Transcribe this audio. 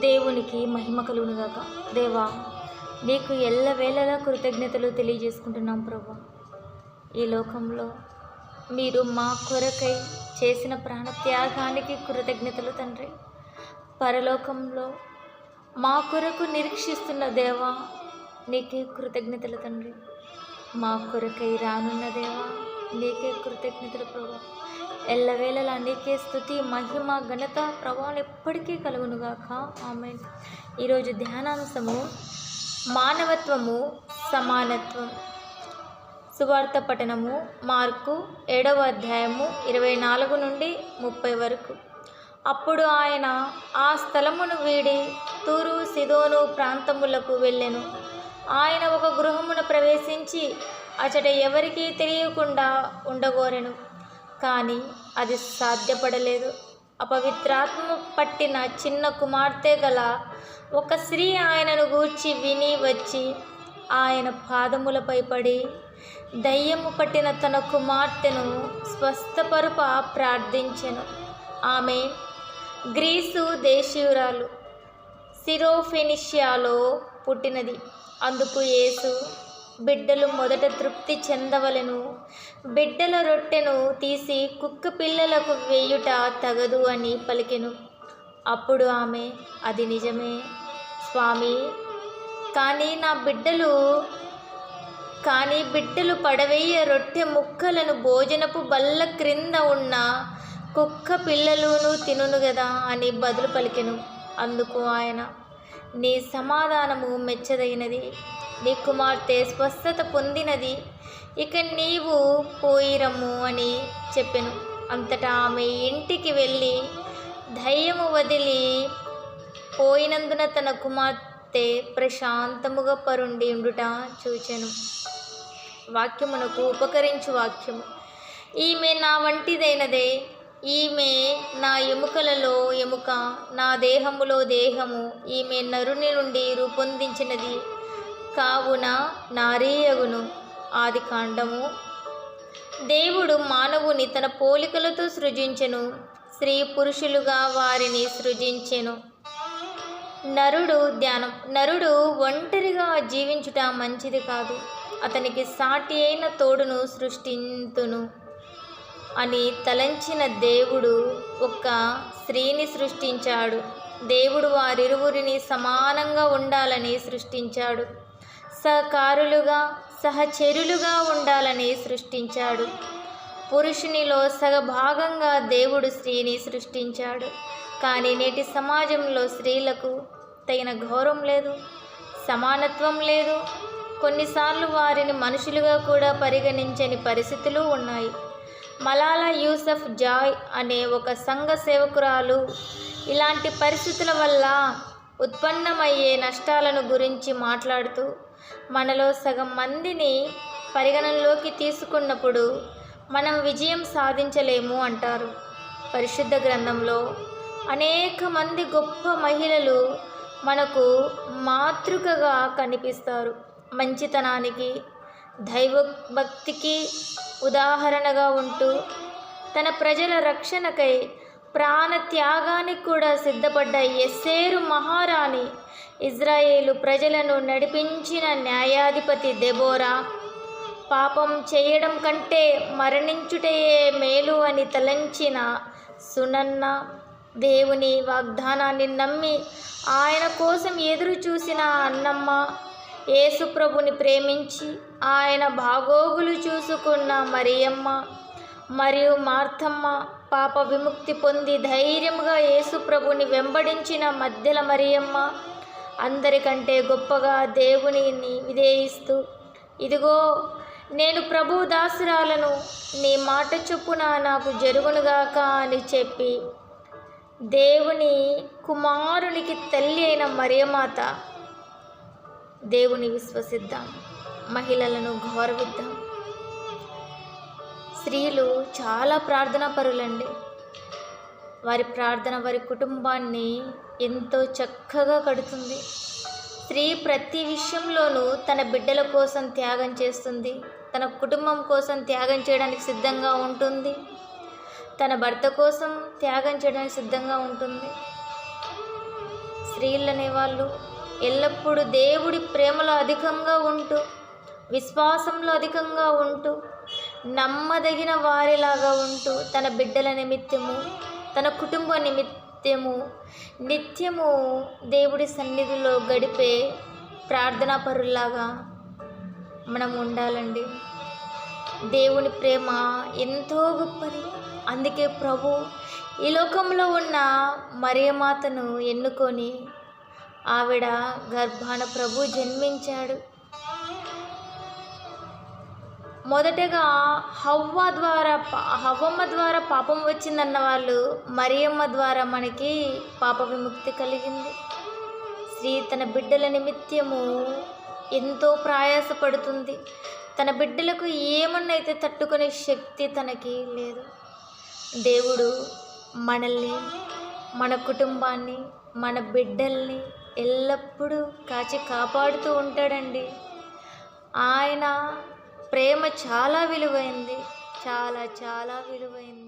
దేవునికి మహిమ కలుగునుగాక. దేవా నీకు ఎల్లవేళలా కృతజ్ఞతలు తెలియజేసుకుంటున్నాం ప్రభా. ఈ లోకంలో మీరు మా కొరకై చేసిన ప్రాణత్యాగానికి కృతజ్ఞతలు తండ్రి. పరలోకంలో మా కొరకు నిరీక్షిస్తున్న దేవా నీకే కృతజ్ఞతలు తండ్రి. మా కొరకై రానున్న దేవా నీకే కృతజ్ఞతలు ప్రభా. ఎల్లవేళలా నీకే స్థుతి మహిమ ఘనత ప్రభావం ఎప్పటికీ కలుగునుగాక. ఆమె ఈరోజు ధ్యానాంశము మానవత్వము సమానత్వం. సువార్త పఠనము మార్కు ఏడవ అధ్యాయము ఇరవై నాలుగు నుండి ముప్పై వరకు. అప్పుడు ఆయన ఆ స్థలమును వీడి తూరు సిదోను ప్రాంతములకు వెళ్ళెను. ఆయన ఒక గృహమున ప్రవేశించి అచట ఎవరికీ తెలియకుండా ఉండగోరెను. కానీ అది సాధ్యపడలేదు. అపవిత్రాత్మ పట్టిన చిన్న కుమార్తె గల ఒక స్త్రీ ఆయనను గూర్చి విని వచ్చి ఆయన పాదములపై పడి దయ్యము పట్టిన తన కుమార్తెను స్వస్థపరుప ప్రార్థించెను. ఆమె గ్రీసు దేశీయురాలు సిరోఫెనిషియాలో పుట్టినది. అందుకు యేసు బిడ్డలు మొదట తృప్తి చెందవలెను. బిడ్డల రొట్టెను తీసి కుక్క పిల్లలకు వేయుట తగదు అని పలికెను. అప్పుడు ఆమె అది నిజమే స్వామి. కానీ నా బిడ్డలు కానీ బిడ్డలు పడవేయ రొట్టె ముక్కలను భోజనపు బల్ల క్రింద ఉన్న కుక్క పిల్లలును తినును గదా అని బదులు పలికెను. అందుకు ఆయన నీ సమాధానము మెచ్చదగినది. నీ కుమార్తె స్వస్థత పొందినది. ఇక నీవు పోయిరము అని చెప్పాను. అంతటా ఆమె ఇంటికి వెళ్ళి ధైర్యము వదిలి పోయినందున తన కుమార్తె ప్రశాంతముగా పరుండి ఉండుట చూచెను. వాక్యమునకు ఉపకరించు వాక్యము. ఈమె నా వంటిదైనదే. ఈమె నా ఎముకలలో ఎముక నా దేహములో దేహము ఈమె నరుని నుండి రూపొందించినది. కావున నారీయగును ఆది కాండము. దేవుడు మానవుని తన పోలికలతో సృజించెను స్త్రీ పురుషులుగా వారిని సృజించెను. నరుడు ధ్యానం నరుడు ఒంటరిగా జీవించుట మంచిది కాదు అతనికి సాటి అయిన తోడును సృష్టింతును. అని తలంచిన దేవుడు ఒక స్త్రీని సృష్టించాడు. దేవుడు వారిరువురిని సమానంగా ఉండాలని సృష్టించాడు. సహకారులుగా సహచరులుగా ఉండాలని సృష్టించాడు. పురుషునిలో సగభాగంగా దేవుడు స్త్రీని సృష్టించాడు. కానీ నేటి సమాజంలో స్త్రీలకు తగిన గౌరవం లేదు సమానత్వం లేదు. కొన్నిసార్లు వారిని మనుషులుగా కూడా పరిగణించని పరిస్థితులు ఉన్నాయి. మలాలా యూసఫ్ జాయ్ అనే ఒక సంఘ సేవకురాలు ఇలాంటి పరిస్థితుల వల్ల ఉత్పన్నమయ్యే నష్టాలను గురించి మాట్లాడుతూ మనలో సగం మందిని పరిగణనలోకి తీసుకున్నప్పుడు మనం విజయం సాధించలేము అంటారు. పరిశుద్ధ గ్రంథంలో అనేక మంది గొప్ప మహిళలు మనకు మాతృకగా కనిపిస్తారు. మంచితనానికి దైవభక్తికి ఉదాహరణగా ఉంటూ తన ప్రజల రక్షణకై ప్రాణ త్యాగానికి కూడా సిద్ధపడ్డ ఎస్సేరు మహారాణి. ఇజ్రాయేలు ప్రజలను నడిపించిన న్యాయాధిపతి దెబోరా. పాపం చేయడం కంటే మరణించుటయే మేలు అని తలంచిన సునన్న దేవుని వాగ్దానాన్ని నమ్మి ఆయన కోసం ఎదురు చూసిన అన్నమ్మ యేసుప్రభుని ప్రేమించి ఆయన బాగోగులు చూసుకున్న మరియమ్మ మరియు మార్తమ్మ పాప విముక్తి పొంది ధైర్యముగా యేసుప్రభుని వెంబడించిన మధ్యల మరియమ్మ అందరికంటే గొప్పగా దేవునిని విధేయిస్తూ ఇదిగో నేను ప్రభు దాసురాలను నీ మాట చొప్పున నాకు జరుగునుగాక అని చెప్పి దేవుని కుమారునికి తల్లి అయిన మరియమాత దేవుని విశ్వసిద్దాం. మహిళలను గౌరవిద్దాం. స్త్రీలు చాలా ప్రార్థనా పరులండి. వారి ప్రార్థన వారి కుటుంబాన్ని ఎంతో చక్కగా కడుతుంది. స్త్రీ ప్రతి విషయంలోనూ తన బిడ్డల కోసం త్యాగం చేస్తుంది. తన కుటుంబం కోసం త్యాగం చేయడానికి సిద్ధంగా ఉంటుంది. తన భర్త కోసం త్యాగం చేయడానికి సిద్ధంగా ఉంటుంది. స్త్రీలు అనేవాళ్ళు ఎల్లప్పుడూ దేవుడి ప్రేమలో అధికంగా ఉంటూ విశ్వాసంలో అధికంగా ఉంటూ నమ్మదగిన వారిలాగా ఉంటూ తన బిడ్డల నిమిత్తము తన కుటుంబ నిమిత్తము నిత్యము దేవుడి సన్నిధిలో గడిపే ప్రార్థనా పరుల్లాగా మనం ఉండాలండి. దేవుని ప్రేమ ఎంతో గొప్పది. అందుకే ప్రభు ఈ లోకంలో ఉన్న మరియమాతను ఎన్నుకొని ఆవిడ గర్భాన ప్రభు జన్మించాడు. మొదటగా హవ్వ ద్వారా పా- హవ్వమ్మ ద్వారా పాపం వచ్చిందన్న వాళ్ళు మరియమ్మ ద్వారా మనకి పాప విముక్తి కలిగింది. స్త్రీ తన బిడ్డల నిమిత్తము ఎంతో ప్రయాసపడుతుంది. తన బిడ్డలకు ఏమన్నైతే తట్టుకునే శక్తి తనకి లేదు. దేవుడు మనల్ని మన కుటుంబాన్ని మన బిడ్డల్ని ఎల్లప్పుడూ కాచి కాపాడుతూ ఉంటాడండి. ఆయన ప్రేమ చాలా విలువైంది. చాలా చాలా విలువైంది.